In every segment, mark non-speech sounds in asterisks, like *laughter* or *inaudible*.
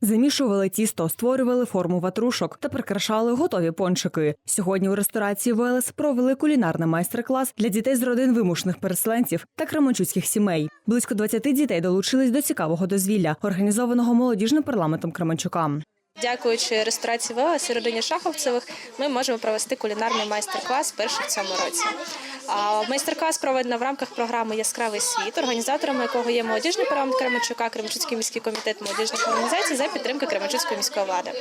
Замішували тісто, створювали форму ватрушок та прикрашали готові пончики. Сьогодні у ресторації Велес провели кулінарний майстер-клас для дітей з родин вимушених переселенців та кременчуцьких сімей. Близько 20 дітей долучились до цікавого дозвілля, організованого молодіжним парламентом Кременчука. Дякуючи ресторації Велес і Шаховцевих, ми можемо провести кулінарний майстер-клас перший в цьому році. Майстер-клас проведено в рамках програми Яскравий світ, організаторами якого є молодіжний парламент Кременчука, Кременчуцький міський комітет молодіжних організацій за підтримки Кременчуцької міської влади.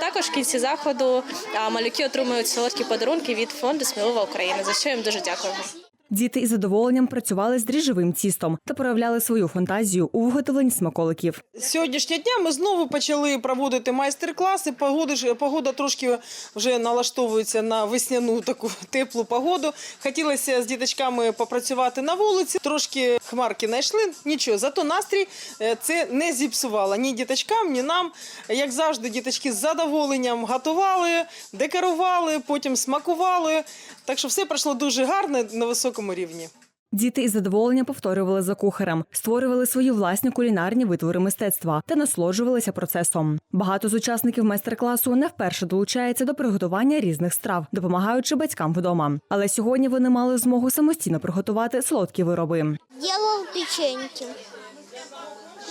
Також в кінці заходу малюки отримують солодкі подарунки від фонду Смілова Україна, за що їм дуже дякуємо. Діти із задоволенням працювали з дріжджовим тістом та проявляли свою фантазію у виготовленні смаколиків. Сьогоднішнього дня ми знову почали проводити майстер-класи. Погода, погода трошки вже налаштовується на весняну таку теплу погоду. Хотілося з діточками попрацювати на вулиці. Трошки хмарки знайшли. Нічого, зато настрій е, це не зіпсувало ні діточкам, ні нам. Як завжди, діточки з задоволенням готували, декорували, потім смакували. Так що все пройшло дуже гарно на високому рівні. Діти із задоволенням повторювали за кухарем, створювали свої власні кулінарні витвори мистецтва та насолоджувалися процесом. Багато з учасників майстер-класу не вперше долучається до приготування різних страв, допомагаючи батькам вдома. Але сьогодні вони мали змогу самостійно приготувати солодкі вироби. Делал печеньки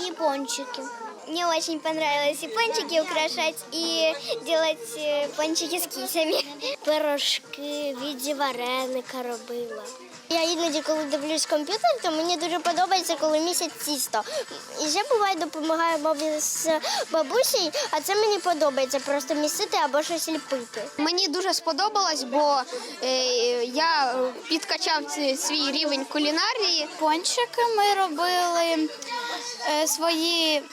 и пончики. Мне очень понравилось и пончики украшать, и делать э, пончики з кисями. *laughs* Пирожки в віді вареника робила. Я іноді, коли дивлюсь комп'ютер, то мені дуже подобається, коли місяць тісто. І ще буває допомагаю бабі з бабусею, а це мені подобається просто місити або щось ліпити. Мені дуже сподобалось, бо е, я підкачав свій рівень кулінарії. Пончики ми робили е, свої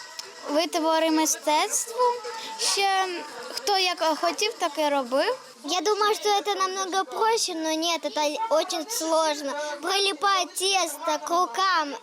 витвори мистецтва. Ще хто як хотів, так і робив. Я думаю, что это намного проще, но нет, это очень сложно. Прилипать тесто к рукам.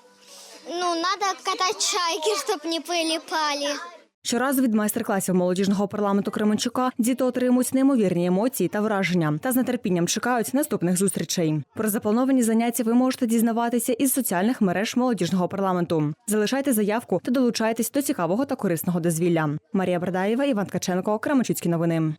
Ну, надо катать шайки, чтобы не прилипали. Щоразу від майстер-класів молодіжного парламенту Кременчука діти отримують неймовірні емоції та враження та з нетерпінням чекають наступних зустрічей. Про заплановані заняття ви можете дізнаватися із соціальних мереж молодіжного парламенту. Залишайте заявку та долучайтесь до цікавого та корисного дозвілля. Марія Бардаєва, Іван Ткаченко, Кременчуцькі новини.